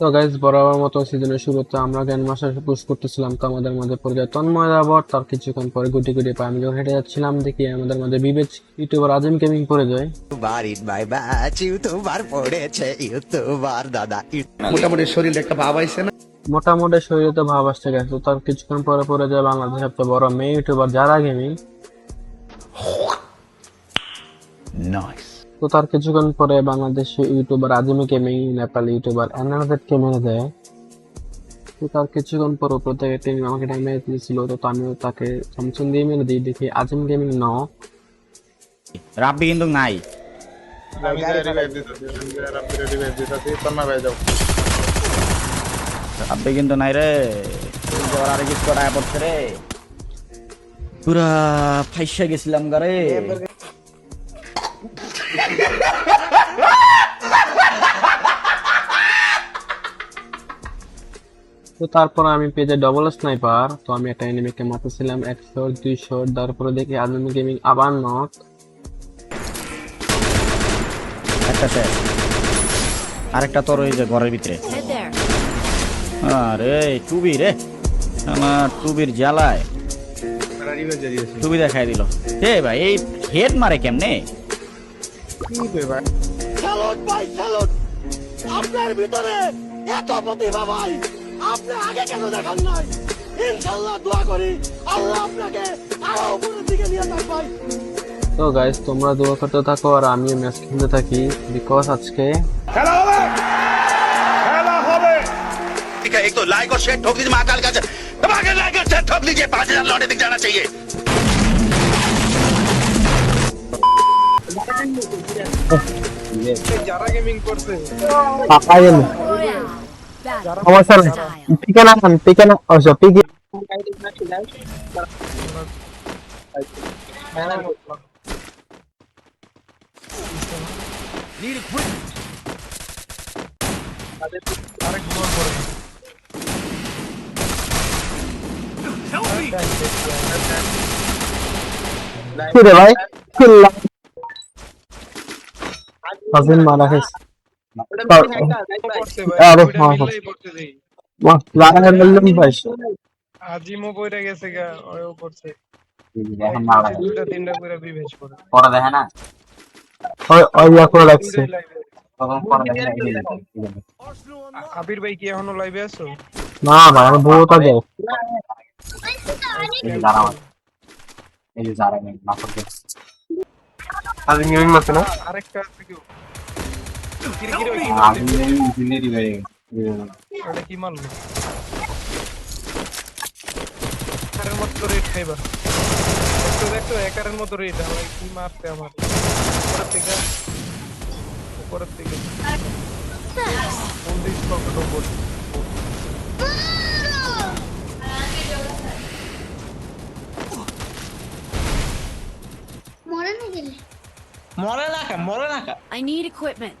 তো গাইজ বরাবর মতো সিজনের শুরুতে আমরা জ্ঞান মাস্টার পুশ করতেছিলাম তো আমাদের মধ্যে পর্যায়ে তন্ময় আবার তার কিছুক্ষণ পরে গুটি গুটি পায়ে আমি যখন হেঁটে যাচ্ছিলাম দেখি আমাদের মধ্যে বিবেচ ইউটিউবার আজিম গেমিং পড়ে যায়। YouTuber in my batch YouTuber পড়েছে ইউটিউবার দাদা মোটামুটি শরীরে একটা ভাব আইছে না? মোটামুটি শরীরে তো ভাব আসতে গেছে তার কিছুক্ষণ পরে পরে যায় বাংলাদেশের সবচেয়ে বড় মেয়ে ইউটিউবার যারা গেমিং। তো তার কিছুক্ষণ পরে Bangladeshi YouTuber Azimi gaming Nepali YouTuber এনারজেট কে মেরে দেয় তো তার কিছুক্ষণ পর উপর থেকে তিনি আমাকে টাইম দিয়েছিল তো আমিও তাকে স্যামসুং দিয়ে মেরে দিই দেখি আজিম গেমিং ন। রাব্বি কিন্তু নাই। আমি রিভাইভ দিতেছি আমি রিভাইভ দিতেছি তন্ময় ভাই যাও। রাব্বি কিন্তু নাই রে। আরে কিছু করায় পড়ছে রে। পুরা ফাইসা গেছিলাম গারে তো তারপর আমি যাই ডবল স্নাইপার তো আমি একটা এনিমিকে মারতেছিলাম একশো দুইশো তারপরে দেখি আজিম গেমিং আবার নক একটা শেষ আরেকটা তোর ওই যে ঘরের ভিতরে। আরে টুবি রে। আমার টুবির জ্বালায়। টুবি দেখাই দিল। হে ভাই এই হেড মারে কেমনে? কি কই ভাই স্যালুট ভাই স্যালুট আপনার ভিতরে এত প্রতিভা ভাই। আপনি আগে কেন দেখান নাই ইনশাল্লাহ দোয়া করি আল্লাহ আপনাকে আরো উপরের দিকে নিয়ে যান ভাই তো গাইস তোমরা দোয়া করতে থাকো আর আমিও ম্যাচ খেলতে থাকি বিকজ আজকে ठीक है एक तो लाइक और शेयर ठोक दीजिए महाकाल का दबा के लाइक और शेयर ठोक दीजिए पांच हजार लौटे दिख जाना चाहिए যারা গেমিং করছে Royale. Battle সমস্যা নেই style. পিকে না খান পিকে না অবশ্য পিকে আরেক গোল করে কি রে ভাই কিল্লা হাসিন মারা খেস করছে ভাই আরও, দুইটা হ্যাঁ, মিললেই পড়তে আজিমও পড়ে গেছে গা ওও করছে এখন তিনটা করে বিভেজ করে পরে দেখে না ওই ওই করে রাখছে দুইটাই লাইভে তখন পরে দেখে না এই দেখো, এই দেখো। আবির ভাই কি এখনও লাইভে আছো না ভাই এই যে যারা না। আজ গেমিং মাসে না আরেকটা আছে ওটা কি মারলো একারের মতো রেট খাইবা দেখতো দেখতো একারের মতো রেট আমার কি মারতে আমার উপরের থেকে উপরের থেকে উনত্রিশ পকেট ওপর মরে না I need equipment.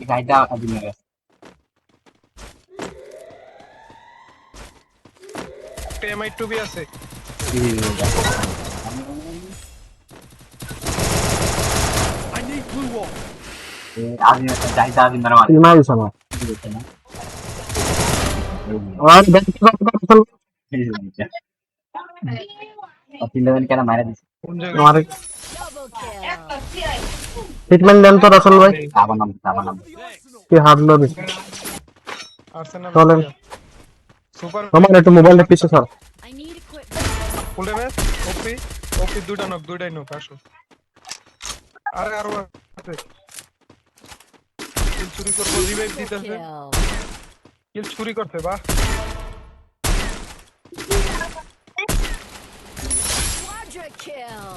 এই জাহিদা আজিমের কাছে একটা এমআই টুবি আছে এই যে- এই যে- এই আজিমের জাহিদা আজিমের মাঝে কি মারিস আমার আর দেখতে পাচ্ছ এই যে- এই যে। আর তিনটা কেন মারা দিছে কোন জায়গায়. ট্রিটমেন্ট দেন তো রাসেল ভাই। কি হারলো চলেন। সুপার আমার একটু মোবাইলটা পিছে স্যার need equipment. ওপি ওপি দুইটা নক দুইটাই নক আসো। আরে আরও আছে। কিল চুরি করব রিভাইভ দিতেছে. কিল চুরি করতে বাহ। Quadra kill.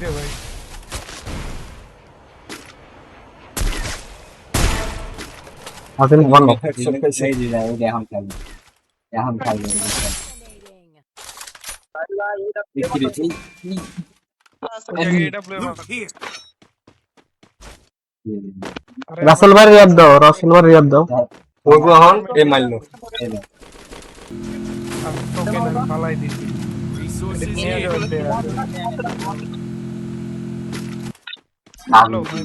রে ভাই আদিন ওয়ান এই যে এই হাম খেলে এই হাম খেলে দেখি রে রাসেল ভাই রিয়াদ দাও রাসেল ভাই রিয়াদ দাও ওগো হন এ মাইল এটা নিয়ে যাও দেয়া হ্যালো ভাই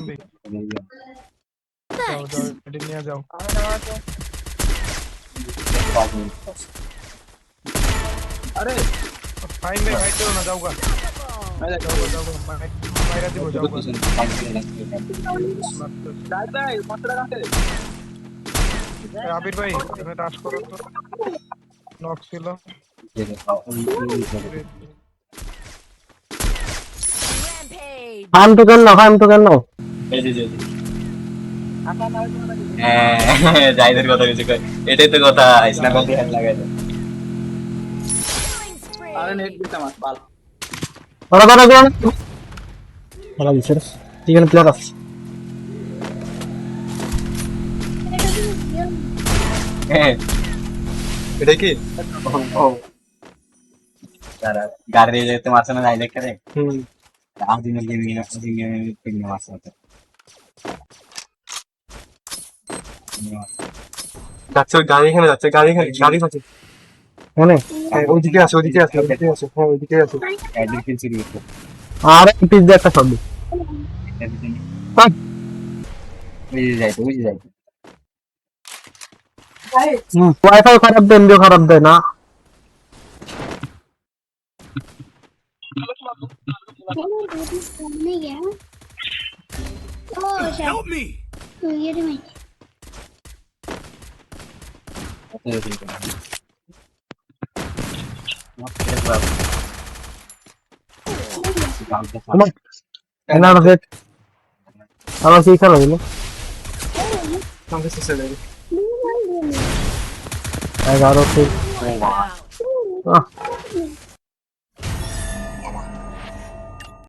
যাও যাও এটা নিয়ে যাও আরে ফাইন ভাই ভাই চলো না যাও গা যাও গা, যাও গা, ভাই- ভাইরা দিব যাও গা। এই আবির ভাই কেন জাহিদের কথা কিছু কয়। এটাই তো কথা লাগাই. ওরা কোন ওরা দিছে প্লেয়ার আছে। হ্যাঁ। এটা কি? গাড়ি না যাচ্ছে গাড়ি এখানে যাচ্ছে গাড়ি এখানে গাড়ি যাচ্ছে এনে ওইদিকে আছে ওইদিকে আছে ওইদিকে আছে হ্যাঁ ওইদিকে আছে। গাড়ির কিল চুরি করতে আর পিস দিয়ে একটা শব্দ যাইতো Ne gel? Oo şey. Help me. Dur yerime. Evet. Tamam. Helal olsun. Tamam şey sana bunu. Kanka ses edelim. Ben garo şey. Ah.